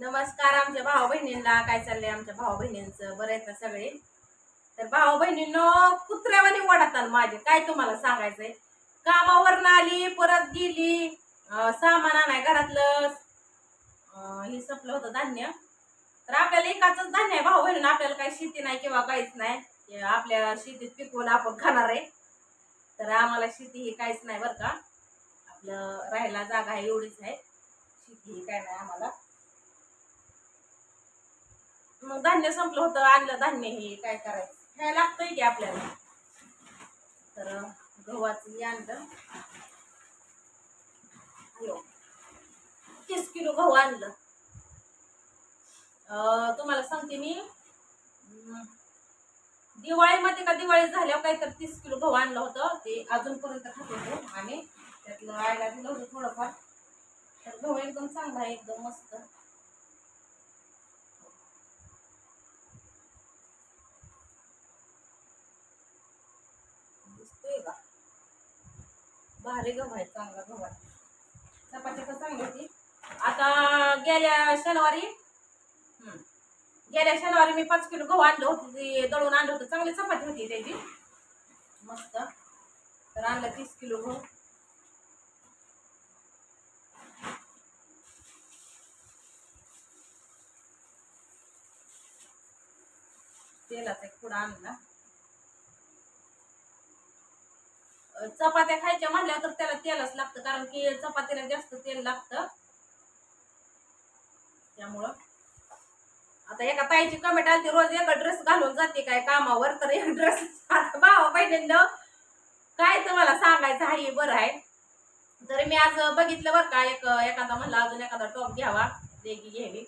नमस्कार आमच्या भाऊ बहिणींना. काय चाललंय आमच्या भाऊ बहिणींचं? बरं आहेत ना सगळे? तर भाऊ बहिणींनो कुत्र्यावानी वडातात माझे. काय तुम्हाला सांगायचंय? कामावरनं आली परत गेली. सामान आणाय घरातलं. हे संपलं होतं धान्य. तर आपल्याला एकाच धान्य आहे भाऊ बहिणीनं. आपल्याला काही शेती नाही किंवा काहीच नाही. आपल्या शेतीत पिकवून आपण खाणार आहे. तर आम्हाला शेती ही काहीच नाही बरं का. आपलं राहायला जागा आहे एवढीच आहे. शेती ही काय नाही आम्हाला. मग धान्य संपलं होतं आणलं धान्य हे काय करायचं? हे लागतंय की आपल्याला. तर गव्हाचं हे आणलं. हॅलो तीस किलो गहू आणलं. तुम्हाला सांगते मी. दिवाळीमध्ये का दिवाळी झाल्यावर काहीतरी तीस किलो गहू आणलं होतं. ते अजूनपर्यंत खात होतो आम्ही त्यातलं आयला दिलं होतं थोडंफार. तर गहू एकदम चांगला आहे एकदम मस्त दिसतोय का भारी गहू आहे चांगला गहू आहे चपाती तर चांगली होती. आता गेल्या शनिवारी गेल्या शनिवारी मी पाच किलो गहू आणलं होतं. ते दळून आणलं होतं. चांगली चपाती होती त्याची. मस्त. तर आणलं तीस किलो गहू. तेलाचा एक पुडा आणला. चपात्या खायच्या म्हणल्यावर तर त्याला तेलच लागतं कारण की चपातीला जास्त तेल लागतं. त्यामुळं. आता एका ताईची कमेंट आली रोज एक ड्रेस घालून जाते काय कामावर तर एक ड्रेस आता भावा पहिल्यांदा काय तुम्हाला सांगायचं आहे बरं आहे. तरी मी आज बघितलं बरं का एक एखादा म्हणला अजून एखादा टॉप घ्यावा लेगी घ्यावी.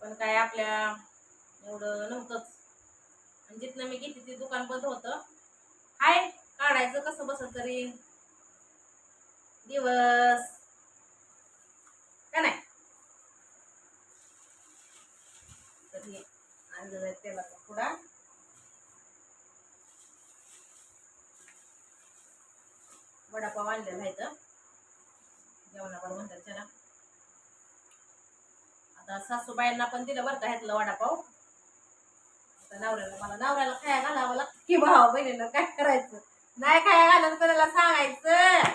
पण काय आपल्या एवढं नव्हतंच. आणि जिथनं मी घेते ते दुकान बंद होतं. हाय. काढायचं कसं बस तरी दिवस. का नाही? तर हे आणलेलं तेलाचा पुडा. वडापाव आणलेला आहे तर जेवणावर म्हणतात त्याला. आता सासूबाईंना पण दिलं बरं का ह्यातलं वडापाव. आता नवऱ्याला मला नवऱ्याला खाया घालावं लागतं. की भावा बहिणीनं काय करायचं? नाही काय घालत कोणाला सांगायचं.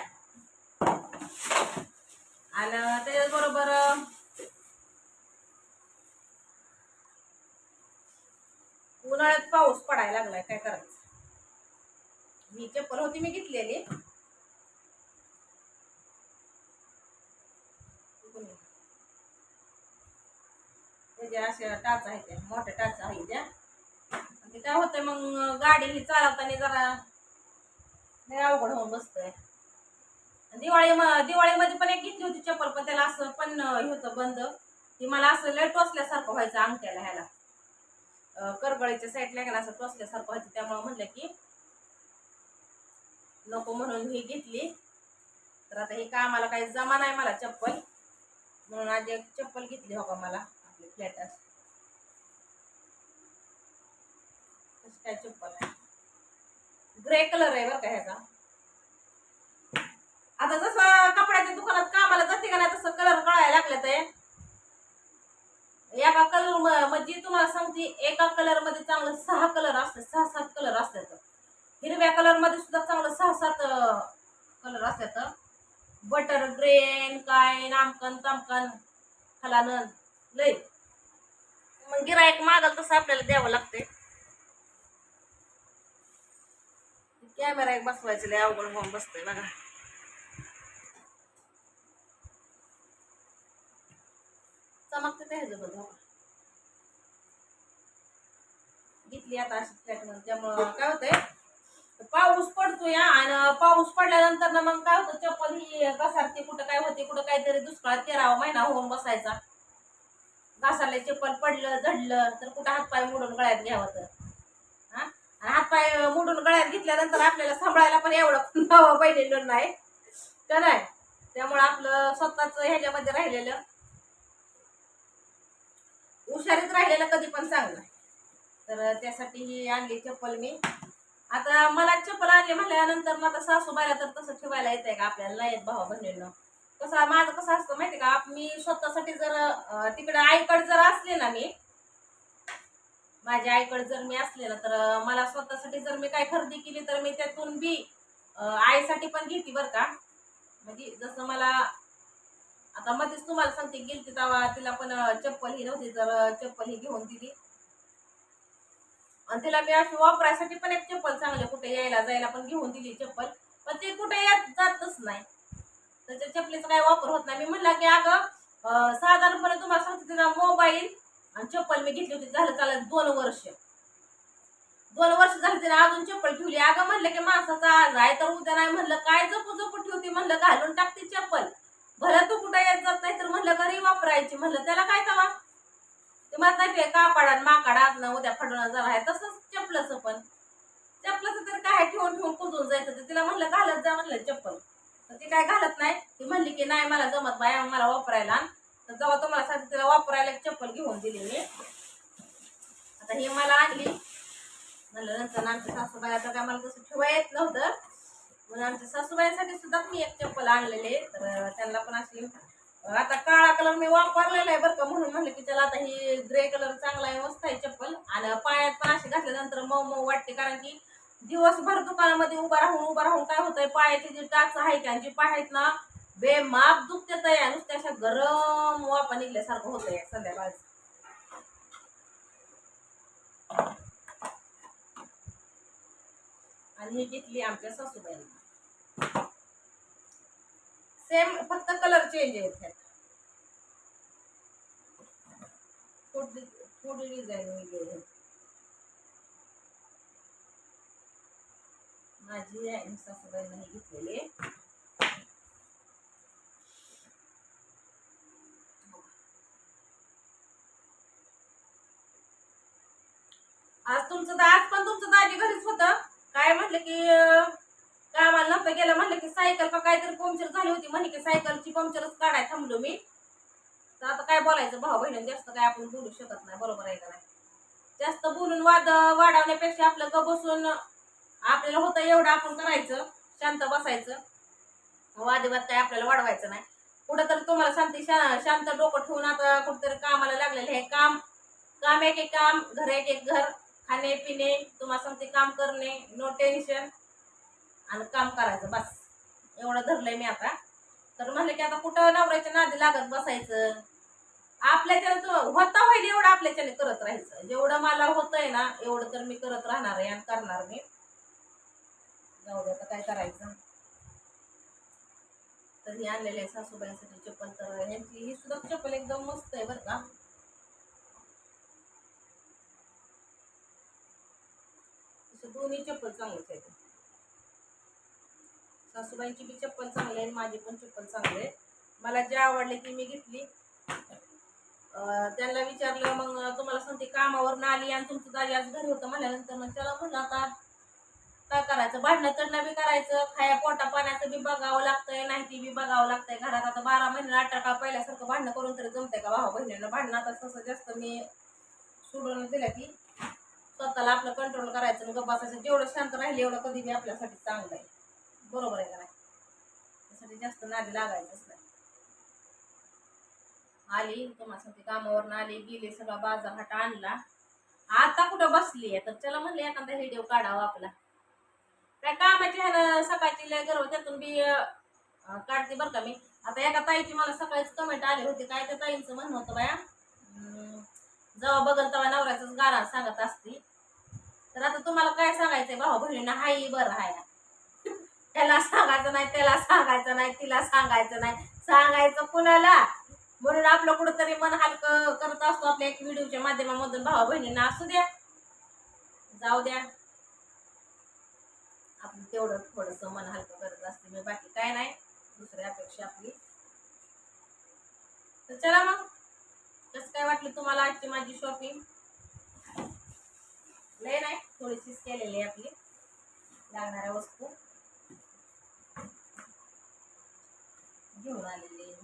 आलं त्याच्याबरोबर उन्हाळ्यात पाऊस पडायला लागलाय काय करायचं? मी चप्पल होती मी घेतलेली. त्याच्या अशा टाचा आहेत त्या मोठ्या टाचा आहे त्या. ते काय होतंय मग गाडी ही चालवताना जरा नाही अवघड होऊन बसतंय. दिवाळी म- दिवाळीमध्ये पण एक घेतली होती चप्पल पण त्याला असं पण हे होतं बंद. ती मला असं लय टोचल्यासारखं व्हायचं अंगठ्याला ह्याला. करगळीच्या साईडला गेला असं टोचल्यासारखं व्हायचं त्यामुळे म्हणलं की नको म्हणून ही घेतली. तर आता ही कामाला काही जमा नाही मला चप्पल. म्हणून आज एक चप्पल घेतली हो का मला आपली फ्लॅट कशी काय चप्पल आहे ग्रे कलर आहे बरं का ह्याचा. आता जसं कपड्याच्या दुकानात कामाला जाते का नाही तसं कलर कळायला लागले ते. एका कलर म्हणजे तुम्हाला सांगते एका कलरमध्ये चांगलं सहा कलर असतात सहा सात कलर असतात. हिरव्या कलरमध्ये सुद्धा चांगलं सहा सात कलर असतात. बटर ग्रेन काय नामकन तामकन खालान लय. मग गिरायक मागल तसं आपल्याला द्यावं लागते कॅमेरा एक बसवायचं लय अवघड होऊन बसतोय बघा. चमकते ते ह्याचं बघा. घेतली आता अशी त्यामुळं काय होतंय? पाऊस पडतोय या आणि पाऊस पडल्यानंतर ना मग काय होतं चप्पल ही घसारते कुठं काय होते कुठं काहीतरी दुष्काळात तेरावा महिना होऊन बसायचा. घासाला चप्पल पडलं झडलं तर कुठं हातपाय मोडून गळ्यात घ्यावं तर. हातपाय मोडून गळ्यात घेतल्यानंतर आपल्याला सांभाळायला पण एवढं नावं पहिले नाही. का नाही? त्यामुळं आपलं स्वतःच ह्याच्यामध्ये राहिलेलं. हुशारीत राहिलेलं कधी पण चांगलं. तर त्यासाठी ही आणली चप्पल मी. आता मला चप्पल आणली म्हणल्यानंतर मग आता सासूबाईला तर तसं ठेवायला येतंय का आपल्याला? नाही येत भावा बहिणींना. कसं माझं कसं असतं माहिती का? मी स्वतःसाठी जर तिकडे आईकडे जर असले ना मी माझ्या आईकडे जर मी असले ना तर मला स्वतःसाठी जर मी काय खरेदी केली तर मी त्यातून बी आईसाठी पण घेते बरं का. म्हणजे जसं मला आता मध्येच तुम्हाला सांगते गेलती तेव्हा तिला पण चप्पल ही नव्हती तर चप्पल ही घेऊन दिली. आणि तिला मी अशी वापरायसाठी पण एक चप्पल चांगली कुठे यायला जायला पण घेऊन दिली चप्पल पण ते कुठे येत जातच नाही. त्याच्या चप्पलीचा काय वापर होत नाही. मी म्हणला की अगं साधारणपणे तुम्हाला सांगते तिला मोबाईल आणि चप्पल मी घेतली होती झालं चालत दोन वर्ष. दोन वर्ष झालं तिने अजून चप्पल ठेवली. अगं म्हणलं की माणसाचा आज आहे तर उद्या नाही म्हणलं काय जपू जपू ठेवते म्हणलं घालून टाकते चप्पल. भलं तू कुठं येत जात नाही तर म्हणलं घरी वापरायची म्हणलं त्याला काय तवा? ते म्हणत नाही ते कापडात माकाड ना उद्या फडणं जरा आहे. तसंच चपलाचं पण. चपलाचं तर काय ठेवून ठेवून कुजून जायचं तर तिला म्हणलं घालत जा म्हणलं चप्पल. तर ती काय घालत नाही. ती म्हणली की नाही मला जमत बाया मला वापरायला तर जेव्हा तुम्हाला सांगते तिला वापरायला एक चप्पल घेऊन दिली मी. आता ही मला आणली. म्हणलं नंतर आमच्या सासूबाई तर काय मला तसं ठेवा येत नव्हतं. म्हणून आमच्या सासूबाईसाठी सुद्धा मी एक चप्पल आणलेले. तर त्यांना पण अशी आता काळा कलर मी वापरलेला आहे बरं का म्हणून म्हणलं की त्याला आता ही ग्रे कलर चांगला आहे मस्त आहे चप्पल. आणि पायात पण अशी घातल्यानंतर मऊ मऊ वाटते कारण की दिवसभर दुकानामध्ये उभा राहून उभा राहून काय होतंय पायाची जी टाच आहे आणि जे पाय आहेत ना बेमाप दुखते तया नुसत्या अशा गरम वापा निघल्यासारखं होतंय संध्याकाळ आणि ही घेतली आमच्या सासूबाईंना. सेम फक्त कलर चेंज आहेत ह्यात. थोडी थोडी डिझाईन वेगळी आहे. माझी आहे सासूबाईंना घेतलेली. आज तुमचं तर आज पण तुमचं दाजी घरीच होतं. काय म्हटलं की कामाला नव्हतं गेलं. म्हटलं की सायकल का काहीतरी पंक्चर झाली होती. म्हणे की सायकलची पंक्चरच काढाय थांबलो मी. तर आता काय बोलायचं? भाऊ बहिणी जास्त काय आपण बोलू शकत नाही. बरोबर आहे का नाही? जास्त बोलून वाद वाढवण्यापेक्षा आपलं ग बसून आपल्याला होतं एवढं आपण करायचं. शांत बसायचं. वादविवाद काय आपल्याला वाढवायचं नाही. कुठं तर तुम्हाला शांती शा- शांत डोकं ठेवून आता कुठंतरी कामाला लागलेलं हे काम काम एक एक काम घर एक एक घर. खाणे पिणे तुम्हाला सांगते काम करणे नो टेन्शन आणि काम करायचं बस. एवढं धरलंय मी आता. तर म्हणलं की आता कुठं नवऱ्याच्या नादी लागत बसायचं? आपल्याच्याने होता होईल एवढं आपल्याच्याने करत राहायचं. जेवढं मला होतंय ना एवढं तर मी करत राहणार आहे आणि करणार मी. जाऊ दे आता काय करायचं. तर हे आणलेले सासूबाईंसाठी चप्पल. तर ह्यांची ही सुद्धा चप्पल एकदम मस्त आहे बरं का. असं दोन्ही चप्पल चांगलं आहेत. सासूबाईंची बी चप्पल चांगली आहे माझी पण चप्पल चांगली आहे. मला जे आवडले ती मी घेतली. त्यांना विचारलं मग तुम्हाला सांगते कामावर आली आणि तुमचं दाजी आज घरी होतं म्हणल्यानंतर मग चला म्हणलं आता काय करायचं? भांडणं तडणं बी करायचं खाया पोटा पाण्याचं बी बघावं लागतंय नाही ती बी बघावं लागतंय. घरात आता बारा महिने अठरा काळ पहिल्यासारखं भांडणं करून तरी जमतंय का? भाऊ बहिणीनं भांडणं आता तसं जास्त मी सोडून दिलं की. स्वतःला आपलं कंट्रोल करायचं आणि बसायचं. जेवढं शांत राहिले एवढं कधी बी आपल्यासाठी चांगलं आहे. बरोबर आहे का नाही? त्यासाठी जास्त नादी लागायचंच नाही. आली तुम्हाला सांगते कामावरनं आली गेली सगळा बाजार हाट आणला. आता कुठं बसली आहे? तर चला म्हणले एखादा व्हिडिओ काढावा आपला. काय कामाची ह्यानं सकाळची लय गर्व त्यातून बी काढते बरं का मी. आता एका ताईची मला सकाळीच कमेंट आली होती. काय त्या ताईंचं म्हणणं होतं बाया? जेव्हा बघल तेव्हा नवऱ्याचाच गाणं सांगत असती. तर आता तुम्हाला काय सांगायचंय भाऊ? बहिणींना हाय बरं हाय त्याला सांगायचं नाही त्याला सांगायचं नाही तिला सांगायचं नाही. सांगायचं कुणाला? म्हणून आपलं कुठंतरी मन हलकं करत असतो आपल्या एक व्हिडिओच्या माध्यमामधून. भाऊ बहिणींना असू द्या. जाऊ द्या. आपण तेवढं थोडस मन हलकं करत असते. मी बाकी काय नाही. दुसरी अपेक्षा आपली. तर चला मग. कसं काय वाटलं तुम्हाला आजची शॉपिंग लय नाही, थोडीशीच केलेली आहे आपली. लागणाऱ्या वस्तू. घेऊन आलेली.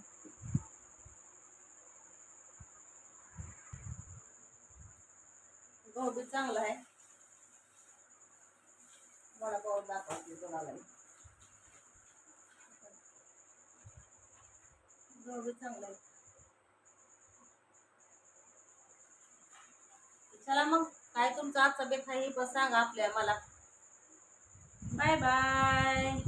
गहू बी चांगला आहे. बी चांगला चला मग. काय तुमचा आजचा बेत आहे? हे पण सांगा आपल्या मला. Bye bye.